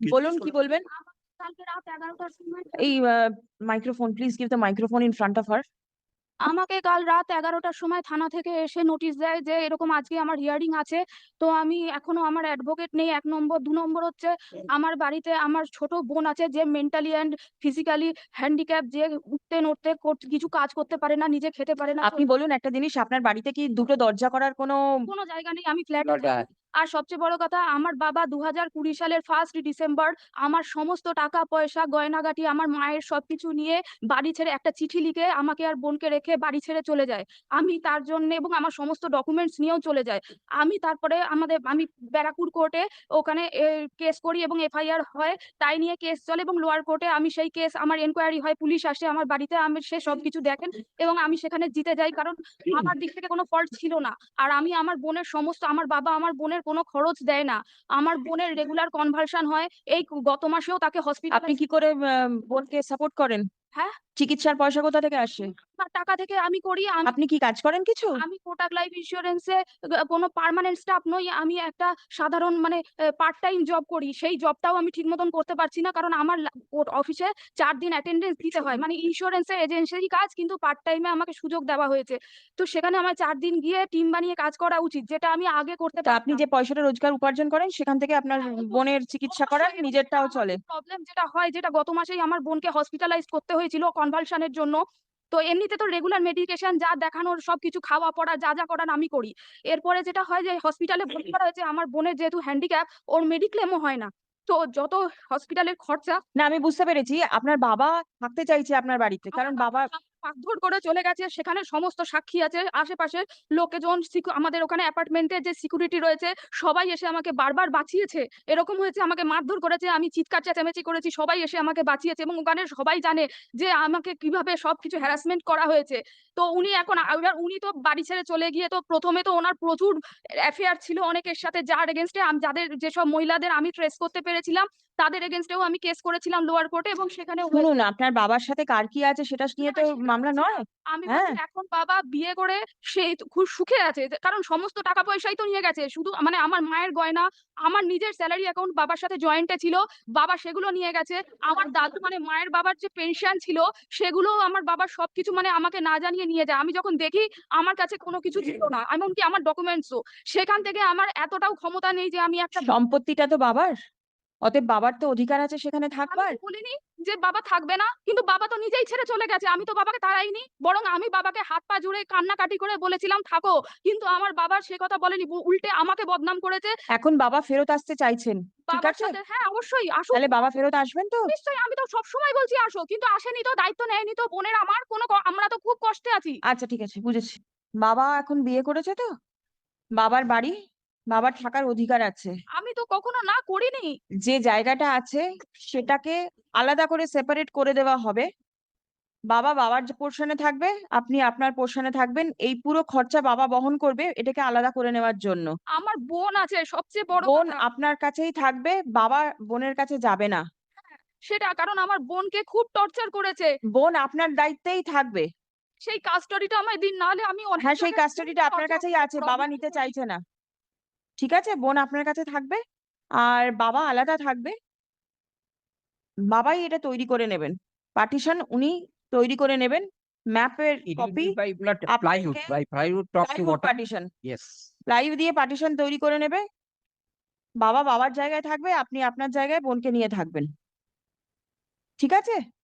বলুন কি বলবেন? কালকে রাত এগারোটার সময় এই microphone please give the microphone in front of her আমাকে কাল রাত এগারোটার সময় থানা থেকে এসে নোটিশ দেয় যে এরকম আজকে আমার হিয়ারিং আছে। তো আমি এখনও আমার অ্যাডভোকেট নেই এক নম্বর। দু নম্বর হচ্ছে আমার বাড়িতে আমার ছোট বোন আছে যে মেন্টালি অ্যান্ড ফিজিক্যালি হ্যান্ডিক্যাপ যে উঠতে নড়তে কিছু কাজ করতে পারে না নিজে খেতে পারে না। আপনি বলুন একটা জিনিস আপনার বাড়িতে কি দুটো দরজা করার কোনো কোনো জায়গা নেই আমি ফ্ল্যাট আর সবচেয়ে বড় কথা আমার বাবা দু হাজার কুড়ি সালের ফার্স্ট ডিসেম্বর আমার সমস্ত টাকা পয়সা গয়নাগাটি আমার মায়ের সবকিছু নিয়ে বাড়ি ছেড়ে একটা চিঠি লিখে আমাকে আর বোনকে রেখে বাড়ি ছেড়ে চলে যায়। আমি তার জন্য এবং আমার সমস্ত ডকুমেন্টস নিয়েও চলে যায়। আমি তারপরে আমাদের আমি ব্যারাকুর কোর্টে ওখানে কেস করি এবং এফআইআর হয় তাই নিয়ে কেস চলে এবং লোয়ার কোর্টে আমি সেই কেস আমার এনকোয়ারি হয় পুলিশ আসে আমার বাড়িতে আমি সে সবকিছু দেখেন এবং আমি সেখানে জিতে যাই। কারণ আমার দিক থেকে কোনো ফল্ট ছিল না। আর আমি আমার বোনের সমস্ত আমার বাবা আমার বোনের কোনো খরচ দেয় না। আমার বোনের রেগুলার কনভালশন হয় এই গত মাসেও তাকে হসপিটাল আপনি কি করে বোনকে সাপোর্ট করেন? হ্যাঁ। চিকিৎসার পয়সা কোথা থেকে আসে? টাকা থেকে আমি করি আমি আপনি কি কাজ করেন কিছু? আমি কোটাক লাইফ ইন্স্যুরেন্সে কোনো পার্মানেন্ট স্টাফ নই আমি একটা সাধারণ মানে পার্ট টাইম জব করি। সেই জবটাও আমি ঠিক মতন করতে পারছি না কারণ আমার অফিসে চার দিন অ্যাটেন্ডেন্স দিতে হয়। মানে ইন্স্যুরেন্সের এজেন্সিরই কাজ কিন্তু পার্ট টাইমে আমাকে সুযোগ দেওয়া হয়েছে। তো সেখানে আমার চার দিন গিয়ে টিম বানিয়ে কাজ করা উচিত যেটা আমি আগে করতে তা আপনি যে পয়সাটা রোজগার উপার্জন করেন সেখান থেকে আপনার হ্যাঁ, ও তো বোনের চিকিৎসা করান নিজেরটাও চলে। প্রবলেম যেটা হয় যেটা গত মাসেই আমার বোনকে হসপিটালাইজ করতে হয়েছিল কনভালশনের জন্য। তো এমনিতে তো রেগুলার মেডিকেশন যা দেখানোর সবকিছু খাওয়া পড়া যা যা করার আমি করি। এরপরে যেটা হয় যে হসপিটালে ভর্তি করা হয়েছে আমার বোনের যেহেতু হ্যান্ডিক্যাপ ওর মেডিক্লেমও হয় না। তো যত হসপিটালের খরচা না আমি বুঝতে পেরেছি। আপনার বাবা থাকতে চাইছে আপনার বাড়িতে কারণ বাবা পাকধর করে চলে গেছে সেখানে সমস্ত সাক্ষী আছে আশেপাশের লোকেজন আমাদের ওখানে অ্যাপার্টমেন্টের যে সিকিউরিটি রয়েছে সবাই এসে আমাকে বারবার বাঁচিয়েছে। এরকম হয়েছে আমাকে মারধর করেছে আমি চিৎকার চেঁচামেচি করেছি সবাই এসে আমাকে বাঁচিয়েছে এবং ওখানে সবাই জানে যে আমাকে কীভাবে সবকিছু হ্যারাসমেন্ট করা হয়েছে। তো উনি এখন এবার উনি তো বাড়ি ছেড়ে চলে গিয়ে তো প্রথমে তো ওনার প্রচুর অ্যাফেয়ার ছিল অনেকের সাথে যার এগেনস্টে যাদের যেসব মহিলাদের আমি ট্রেস করতে পেরেছিলাম তাদের এগেনস্টেও আমি কেস করেছিলাম লোয়ার কোর্টে এবং সেখানে শুনুন আপনার বাবার সাথে কার কি আছে সেটা নিয়ে তো সেটা মামলা নয়? আমি হ্যাঁ। এখন বাবা বিয়ে করে সে খুব সুখে আছে কারণ সমস্ত টাকা পয়সাই তো নিয়ে গেছে। শুধু মানে আমার মায়ের গয়না আমার নিজের স্যালারি অ্যাকাউন্ট বাবার সাথে জয়েন্টে ছিল বাবা সেগুলো নিয়ে গেছে। আমার দাদু মানে মায়ের বাবার যে পেনশন ছিল সেগুলো আমার বাবার সবকিছু মানে আমাকে না জানিয়ে নিয়ে যায়। আমি যখন দেখি আমার কাছে কোনো কিছু ছিল না এমনকি আমার ডকুমেন্টসও সেখান থেকে আমার এতটাও ক্ষমতা নেই যে আমি একটা সম্পত্তিটা তো বাবার? অতএব বাবার তো অধিকার আছে সেখানে থাকবার। বলিনি যে বাবা থাকবে না কিন্তু বাবা তো নিজেই ছেড়ে চলে গেছে। আমি তো বাবাকে তাড়াইনি বরং আমি বাবাকে হাত পা জুড়ে কান্নাকাটি করে বলেছিলাম থাকো। কিন্তু আমার বাবার সে কথা বলেনি উল্টে আমাকে বদনাম করেছে। এখন বাবা ফেরত আসতে চাইছেন। ঠিক আছে হ্যাঁ অবশ্যই আসুক। তাহলে বাবা ফেরত আসবেন তো? নিশ্চয়ই আমি তো সবসময় বলছি আসো কিন্তু আসেনি তো দায়িত্ব নেয়নি তো বোনের আমার কোনো আমরা তো খুব কষ্টে আছি। আচ্ছা ঠিক আছে বুঝেছি। বাবা এখন বিয়ে করেছে তো? বাবার বাড়ি? বাবার থাকার অধিকার আছে। কখনো না করিনি। যে জায়গাটা আছে সেটাকে আলাদা করে সেপারেট করে দেওয়া হবে। বাবা বাবার যে পোর্শনে থাকবে আপনি আপনার পোর্শনে থাকবেন। এই পুরো খরচা বাবা বহন করবে এটাকে আলাদা করে নেওয়ার জন্য। আমার বোন আছে সবচেয়ে বড় বোন আপনার কাছেই থাকবে বাবা বোনের কাছে যাবে না। সেটা কারণ আমার বোনকে খুব টর্চার করেছে। বোন আপনার দায়িত্বেই থাকবে। সেই কাস্টডিটা আমায় দিন নাহলে আমি হ্যাঁ সেই কাস্টডিটা আপনার কাছেই আছে বাবা নিতে চাইছে না। ঠিক আছে? বোন আপনার কাছে থাকবে। আর বাবা আলাদা থাকবে। বাবাই এটা তৈরি করে নেবেন। পার্টিশন উনি তৈরি করে নেবেন। ম্যাপের কপি bottom. পার্টিশন. প্লাইউড দিয়ে পার্টিশন তৈরি করে নেবে। বাবা বাবার জায়গায় থাকবে আপনি আপনার জায়গায় বোনকে নিয়ে থাকবেন। ঠিক আছে?